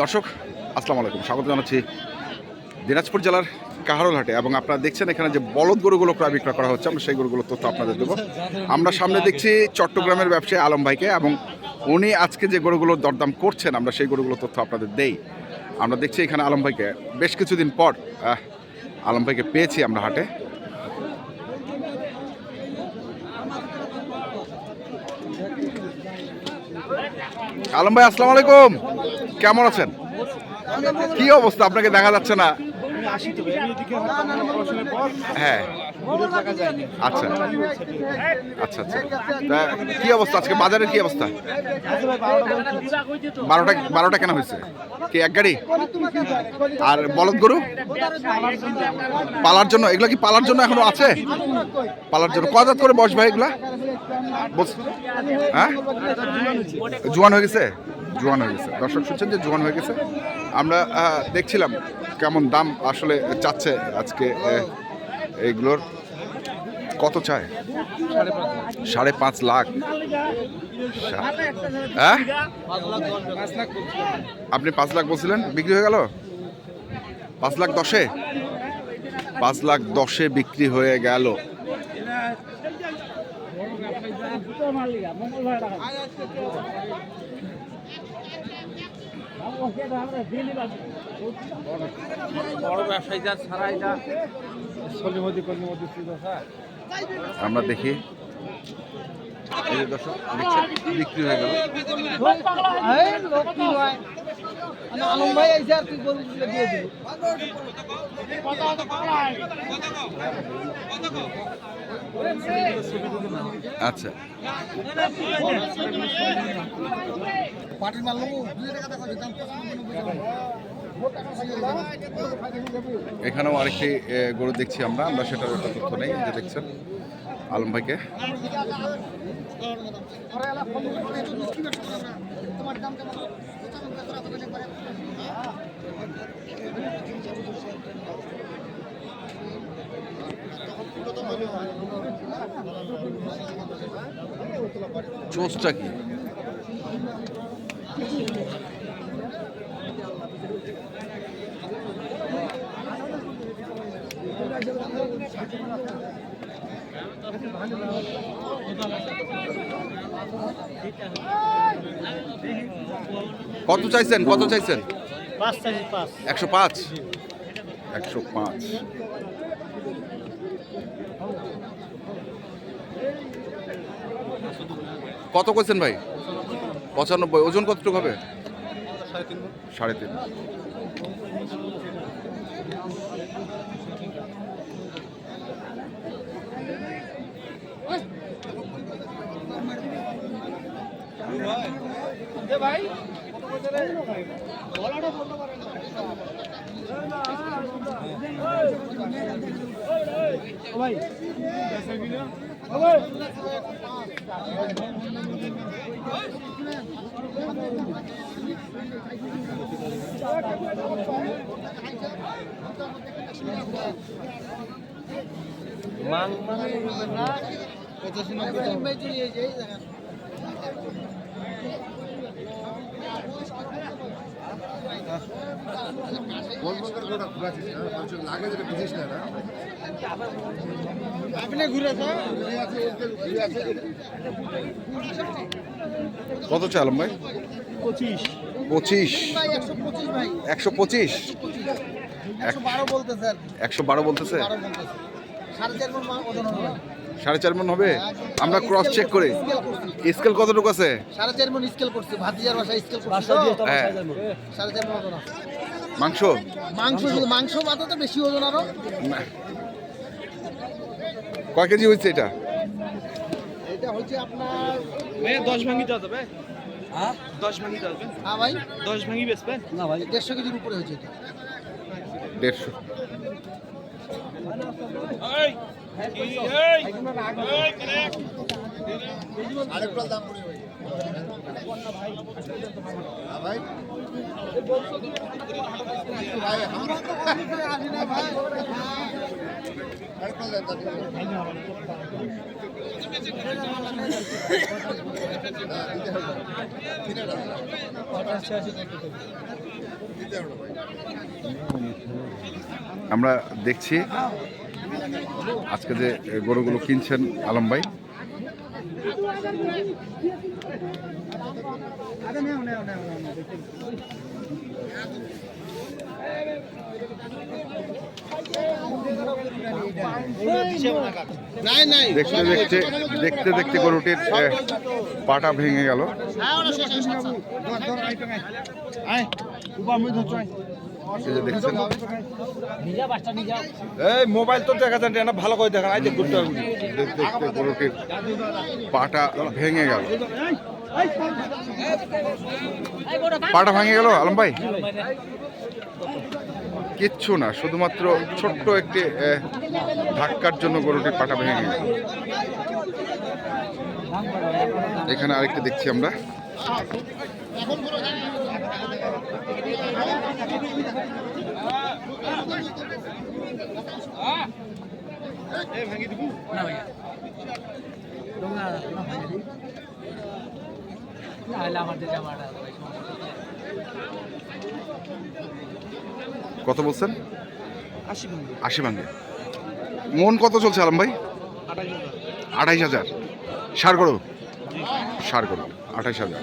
দর্শক, আসসালামু আলাইকুম। স্বাগত জানাচ্ছি দিনাজপুর জেলার কাহারোল হাটে এবং আপনারা দেখছেন এখানে যে বলদ গরুগুলো প্রায় বিক্রয় করা হচ্ছে আমরা সেই গরুগুলোর তথ্য আপনাদের দেবো। আমরা সামনে দেখছি চট্টগ্রামের ব্যবসায়ী আলম ভাইকে এবং উনি আজকে যে গরুগুলোর দরদাম করছেন, আমরা সেই গরুগুলোর তথ্য আপনাদের দেই। আমরা দেখছি এখানে আলম ভাইকে। বেশ কিছুদিন পর আলম ভাইকে পেয়েছি আমরা হাটে। আলম ভাই আসসালামু আলাইকুম। কেমন আছেন? কি অবস্থা? আপনাকে দেখা যাচ্ছে না। হ্যাঁ। আচ্ছা। আচ্ছা আচ্ছা। তা কি অবস্থা আজকে? বাজারের কি অবস্থা? বারোটা বারোটা কেন হয়েছে? কি এক গাড়ি? আর বলদ গরু? পালার জন্য এগুলো কি পালার জন্য এখনও আছে? পালার জন্য। কয় করে বস ভাই এগুলা? হ্যাঁ? জোয়ান হয়ে গেছে? জোয়ান হয়ে গেছে। দর্শক শুনছেন যে জোয়ান হয়ে গেছে। আমরা দেখছিলাম কেমন দাম আসলে চাচ্ছে আজকে আহ, এইগুলোর কত চায়? সাড়ে পাঁচ লাখ। হ্যাঁ? আপনি পাঁচ লাখ বলছিলেন বিক্রি হয়ে গেল? পাঁচ লাখ দশে? পাঁচ লাখ দশে বিক্রি হয়ে গেল। বড় ব্যবসায়ী যা ছাড়া এটা স্যার আমরা দেখি। এই যে দর্শক বিক্রি হয়ে গেল। আলম ভাই আইসে আর তুই বলছিস দিয়ে দিবি। আচ্ছা। পাটির মাল নেব দুই টাকা এখানেও আরেকটি গরু দেখছি আমরা। আমরা সেটার একটা তথ্য নেই যে দেখছেন আলম ভাইকে। চোষটা কি? কত চাইছেন? কত চাইছেন? একশো পাঁচ? একশো পাঁচ। কত করছেন ভাই? পঁচানব্বই। ওজন কতটুকু হবে? সাড়ে তিন। মাং পঁচাশি নব্বই আপনি ঘুরে কত চাল ভাই? পঁচিশ। পঁচিশ। একশো পঁচিশ ভাই। একশো পঁচিশ? একশো বারো বলতেছে। সাড়ে চার মন হবে। সাড়ে চার মন হবে? আমরা ক্রস চেক করে। স্কেল কতটুকু আছে? সাড়ে চার মন স্কেল করছি। ভাতিজার বাসায় স্কেল করছি হ্যাঁ। সাড়ে চার মন। ওজন। মাংস? মাংস মাংস মাথা তো বেশি ওজন আরও। না। কয় কেজি হয়েছে এটা? এটা হচ্ছে আপনার দশ ভাঙি দেওয়া যাবে। দশ ভাঙি দেওয়া যাবে। হ্যাঁ ভাই। দশ ভাঙি বেচবেন? না ভাই দেড়শো কেজির উপরে হয়েছে এটা। দেড়শো। আমরা দেখছি আজকে যে গরুগুলো কিনছেন আলম ভাই। দেখতে দেখতে দেখতে দেখতে গরুটির পাটা ভেঙে গেল। এই যে দেখছেন। এই মোবাইল তো দেখা যায় না ভালো করে দেখা আই দেখ হবে। দেখতে দেখতে গরুটির পাটা ভেঙে গেল। পাটা ভেঙে গেল আলম ভাই? কিচ্ছু না শুধুমাত্র ছোট্ট একটি ধাক্কার জন্য গরুটির পাটা ভেঙে গেল। এখানে আরেকটি দেখছি আমরা। কত বলছেন? আশি ভাঙ্গে মন কত চলছে আলম ভাই? আঠাইশ হাজার। সার গরু সার গরু আঠাইশ হাজার।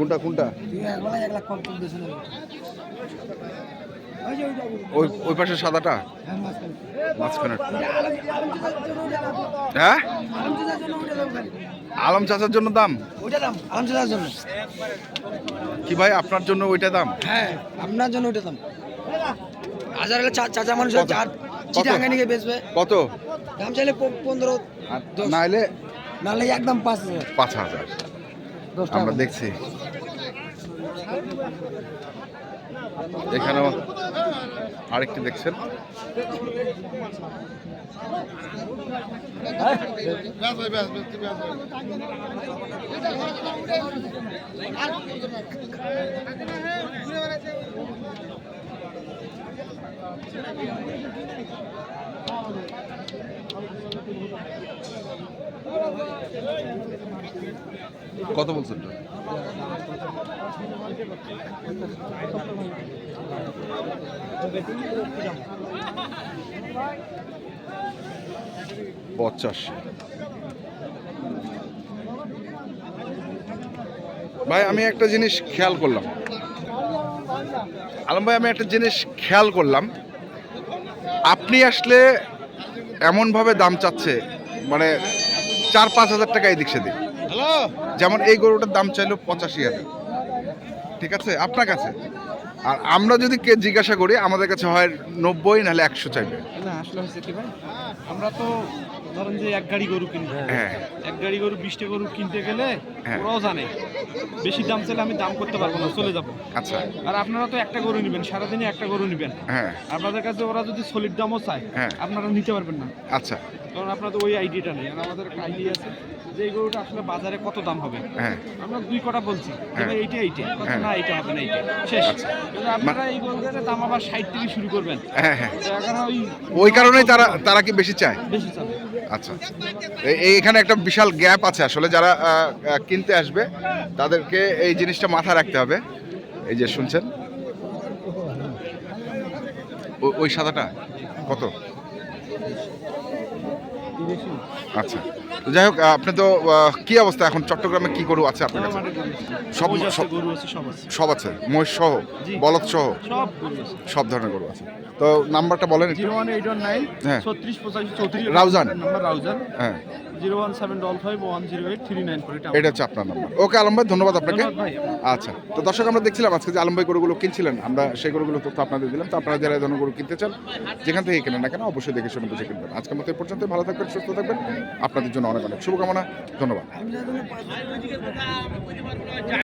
কোনটা কোনটা? ওই ওই পাশে সাদাটা? মাঝখানে হ্যাঁ? আলম চাচার জন্য দাম? ওইটা দাম আলহামদুলিল্লাহ জন্য কি ভাই আপনার জন্য ওইটা দাম? হ্যাঁ আপনার জন্য ওইটা দাম হাজার হলে চাচা মানুষ? চার? চিটাঙ্গা নিয়ে বেচবে কত? দাম চাইলে পনেরো। নাইলে নাহলে একদম পাঁচ হাজার। পাঁচ হাজার। আমরা দেখছি। এখানেও আরেকটি দেখছেন। কত বলছেন পঁচাশি। ভাই, আমি একটা জিনিস খেয়াল করলাম। আলম ভাই, আমি একটা জিনিস খেয়াল করলাম। আপনি আসলে এমনভাবে দাম চাচ্ছে মানে চার পাঁচ হাজার টাকা এদিক সেদিক। যেমন এই গরুটার দাম চাইলো পঁচাশি হাজার। ঠিক আছে? আপনার কাছে? আর আমরা যদি কে জিজ্ঞাসা করি আমাদের কাছে হয় নব্বই নাহলে একশো চাইবে। না আসলে হচ্ছে কি ভাই? আমরা তো ধরেন যে এক গাড়ি গরু কিনবো। হ্যাঁ। গাড়ি গরু বিশটা গরু কিনতে গেলে হ্যাঁ। ওরাও জানে বেশি দাম চাইলে আমি দাম করতে পারব না চলে যাব। আচ্ছা। আর আপনারা তো একটা গরু নেবেন সারাদিনে একটা গরু নেবেন। হ্যাঁ। আপনাদের কাছে ওরা যদি সলিড দামও চায় হ্যাঁ। আপনারা নিতে পারবেন না। আচ্ছা। কারণ আপনাদের ওই আইডিয়াটা নেই আর আমাদের একটা আইডিয়া আছে যে এই গরুটা আসলে বাজারে কত দাম হবে। আমরা দুই কটা বলছি। এইটা এইটা। না এইটা হবে না এইটা। শেষ। আচ্ছা। আপনারা এই গরুটার দাম আবার ষাট থেকে শুরু করবেন। ওই ওই কারণেই তারা তারা কি বেশি চায়? বেশি চাবে আচ্ছা। এই- এই এখানে একটা বিশাল গ্যাপ আছে আসলে, যারা কিনতে আসবে, তাদেরকে এই জিনিসটা মাথায় রাখতে হবে। এই যে শুনছেন? ওই সাদাটা কত? আচ্ছা। তো যাই হোক আপনি তো কি অবস্থা এখন? চট্টগ্রামে কি গরু আছে আপনার কাছে। সব সব আছে মহিষ সহ? বলদ সহ? সব ধরনের গরু আছে। তো নাম্বারটা বলেন হ্যাঁ। রাউজান। রাউজান। হ্যাঁ। Zero one seven double five one zero eight three nine four এটা হচ্ছে আপনার নাম্বার ওকে আলম ভাই ধন্যবাদ আপনাকে আচ্ছা তো দর্শক আমরা দেখছিলাম আজকে যে আলম ভাই গরুগুলো কিনছিলেন। আমরা সেই গরুগুলো তথ্য আপনাদের দিলাম। তো আপনারা যারা ধরনের গরু কিনতে চান যেখান থেকে কেনেন না কেন অবশ্যই দেখে শুনে বুঝে কিনবেন। আজকের মতো এই পর্যন্ত ভালো থাকবেন সুস্থ থাকবেন। আপনাদের জন্য অনেক অনেক শুভকামনা। ধন্যবাদ।